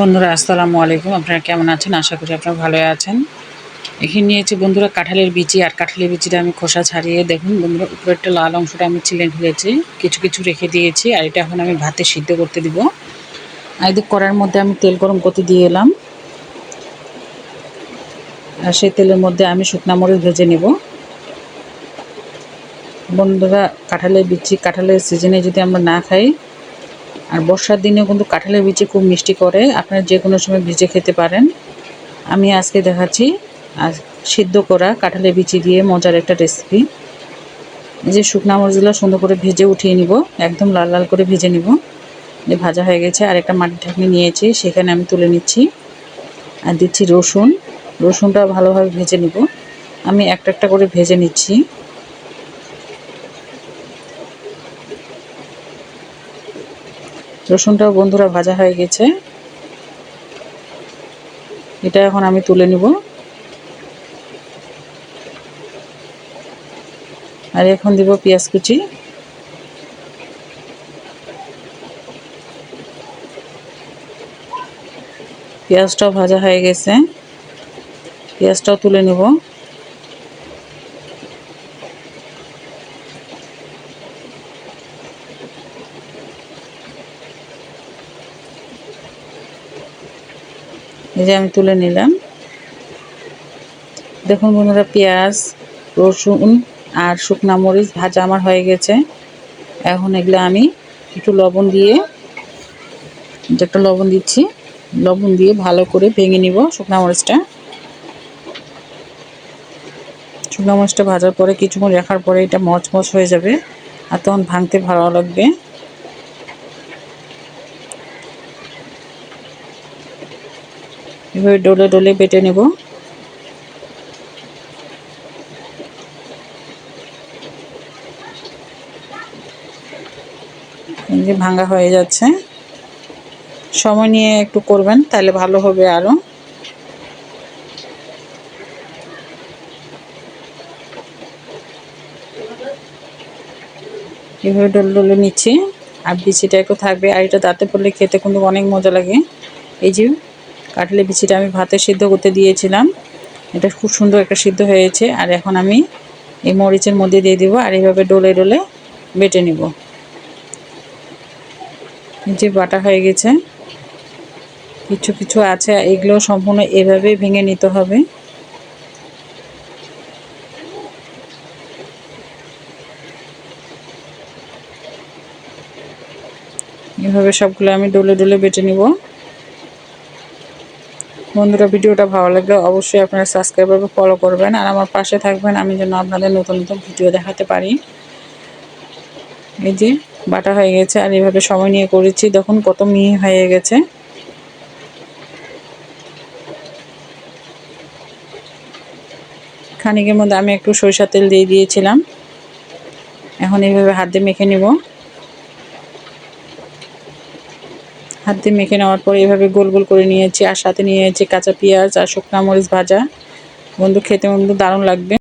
বন্ধুরা, আসসালামু আলাইকুম। আপনারা কেমন আছেন? আশা করি আপনারা ভালো আছেন। এখানে নিয়েছি বন্ধুরা কাঁঠালের বিচি, আর কাঁঠালের বিচিটা আমি খোসা ছাড়িয়ে, দেখুন বন্ধুরা, উপরে একটা লাল অংশটা আমি ছিলে ফেলেছি। কিছু কিছু রেখে দিয়েছি, আর এটা এখন আমি ভাতে সিদ্ধ করতে দিব। আর এদিক কড়ার মধ্যে আমি তেল গরম করতে দিয়ে এলাম। আর সেই তেলের মধ্যে আমি শুকনা মরিচ ভেজে নেব। বন্ধুরা, কাঁঠালের বিচি, কাঁঠালের সিজনে যদি আমরা না খাই আর বর্ষার দিনেও কিন্তু কাঁঠালের বিচি খুব মিষ্টি করে। আপনারা যে কোনো সময় ভিজে খেতে পারেন। আমি আজকে দেখাচ্ছি, আর সিদ্ধ করা কাঁঠালের বিচি দিয়ে মজার একটা রেসিপি যে শুকনা মরিচগুলো সুন্দর করে ভেজে উঠিয়ে নিব, একদম লাল লাল করে ভেজে নিব। যে ভাজা হয়ে গেছে, আর একটা মাটির ঢাকনি নিয়েছি, সেখানে আমি তুলে নিচ্ছি। আর দিচ্ছি রসুন। রসুনটা ভালোভাবে ভেজে নিব। আমি একটা একটা করে ভেজে নিচ্ছি। রসুনটাও বন্ধুরা ভাজা হয়ে গেছে। এটা এখন আমি তুলে নিব। আর এখন দিব পেঁয়াজ কুচি। পেঁয়াজটাও ভাজা হয়ে গেছে। পেঁয়াজটাও তুলে নেব। এই যে আমি তুলে নিলাম। দেখুন বন্ধুরা, পেঁয়াজ, রসুন আর শুকনা মরিচ ভাজা আমার হয়ে গেছে। এখন এগুলো আমি একটু লবণ দিয়ে একটা লবণ দিচ্ছি, লবণ দিয়ে ভালো করে ভেঙে নিব শুকনা মরিচটা। শুকনা মরিচটা ভাজার পরে কিছুক্ষণ রাখার পরে এটা মচমচ হয়ে যাবে আর তখন ভাঙতে ভালো লাগবে। এভাবে ডলে ডলে বেটে নেব। যে ভাঙা হয়ে যাচ্ছে। সময় নিয়ে একটু করবেন, তাহলে ভালো হবে আরও এভাবে ডলে ডলে নিচ্ছি। আর বিচিটা একটু থাকবে, আর এটা দাঁতে পড়লে খেতে কিন্তু অনেক মজা লাগে। এই যে কাটলে বিচিটা আমি ভাতে সিদ্ধ করতে দিয়েছিলাম। এটা খুব সুন্দর একটা সিদ্ধ হয়েছে। আর এখন আমি এই মরিচের মধ্যে দিয়ে দিব আর এইভাবে ডোলে ডোলে বেটে নিব। যে বাটা হয়ে গেছে। কিছু কিছু আছে, এগুলো সম্পূর্ণ এভাবে ভেঙে নিতে হবে। এভাবে সবগুলো আমি ডোলে ডোলে বেটে নিব। বন্ধুরা, ভিডিওটা ভালো লাগলে অবশ্যই আপনারা সাবস্ক্রাইব করবে ফলো করবেন। আর আমার পাশে থাকবেন, আমি যেন আপনাদের নতুন নতুন ভিডিও দেখাতে পারি। এই যে, বাটা হয়ে গেছে, আর এভাবে সময় নিয়ে করেছি। দেখুন, কত মিহি হয়ে গেছে। খানিকের মধ্যে আমি একটু সরিষা তেল দিয়ে দিয়েছিলাম। এখন এইভাবে হাত দিয়ে মেখে নিব। হাত দিয়ে মেখে নেওয়ার পর এভাবে গোল গোল করে নিয়েছি, আর সাথে নিয়েছি কাঁচা পেঁয়াজ আর শুকনা মরিচ ভাজা। বন্ধু, খেতে বন্ধু দারুণ লাগবে।